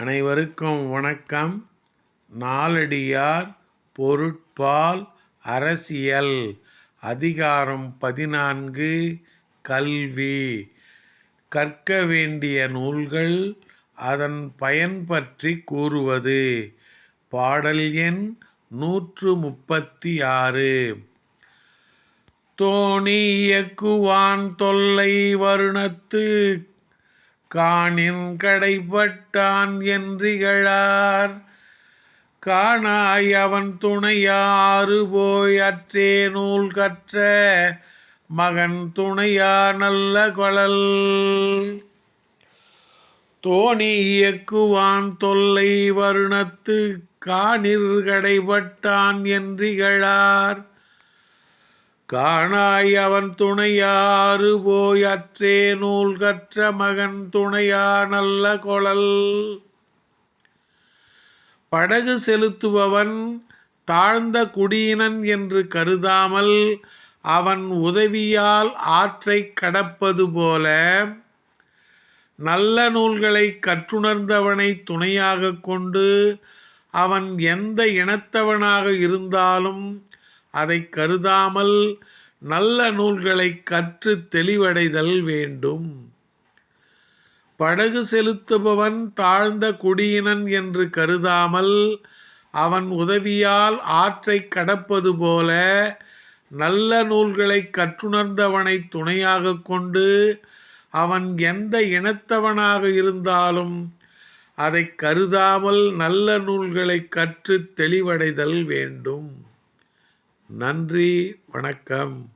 அனைவருக்கும் வணக்கம். நாலடியார் பொருட்பால் அரசியல் அதிகாரம் பதினான்கு கல்வி. கற்க வேண்டிய நூல்கள் அதன் பயன் பற்றி கூறுவது. பாடல் எண் நூற்று முப்பத்தி ஆறு தோணி இயக்குவான் தொல்லை வருணத்து காணின் கடைப்பட்டான் என்றிகழார். காணாய் அவன் துணையாறு போய் அற்றே நூல் கற்ற மகன் துணையா நல்ல கொழல். தோணி இயக்குவான் தொல்லை வருணத்து காணிர் கடைபட்டான் என்றிகழார். காணாய் அவன் துணையாறு போய் அற்றே நூல் கற்ற மகன் துணையா நல்ல கொழல். படகு செலுத்துபவன் தாழ்ந்த குடியினன் என்று கருதாமல் அவன் உதவியால் ஆற்றை கடப்பது போல நல்ல நூல்களை கற்றுணர்ந்தவனை துணையாக கொண்டு அவன் எந்த இனத்தவனாக இருந்தாலும் அதை கருதாமல் நல்ல நூல்களை கற்று தெளிவடைதல் வேண்டும். படகு செலுத்துபவன் தாழ்ந்த குடியினன் என்று கருதாமல் அவன் உதவியால் ஆற்றை கடப்பது போல நல்ல நூல்களை கற்றுணர்ந்தவனை துணையாக கொண்டு அவன் எந்த இனத்தவனாக இருந்தாலும் அதை கருதாமல் நல்ல நூல்களை கற்று தெளிவடைதல் வேண்டும். நன்றி வணக்கம்.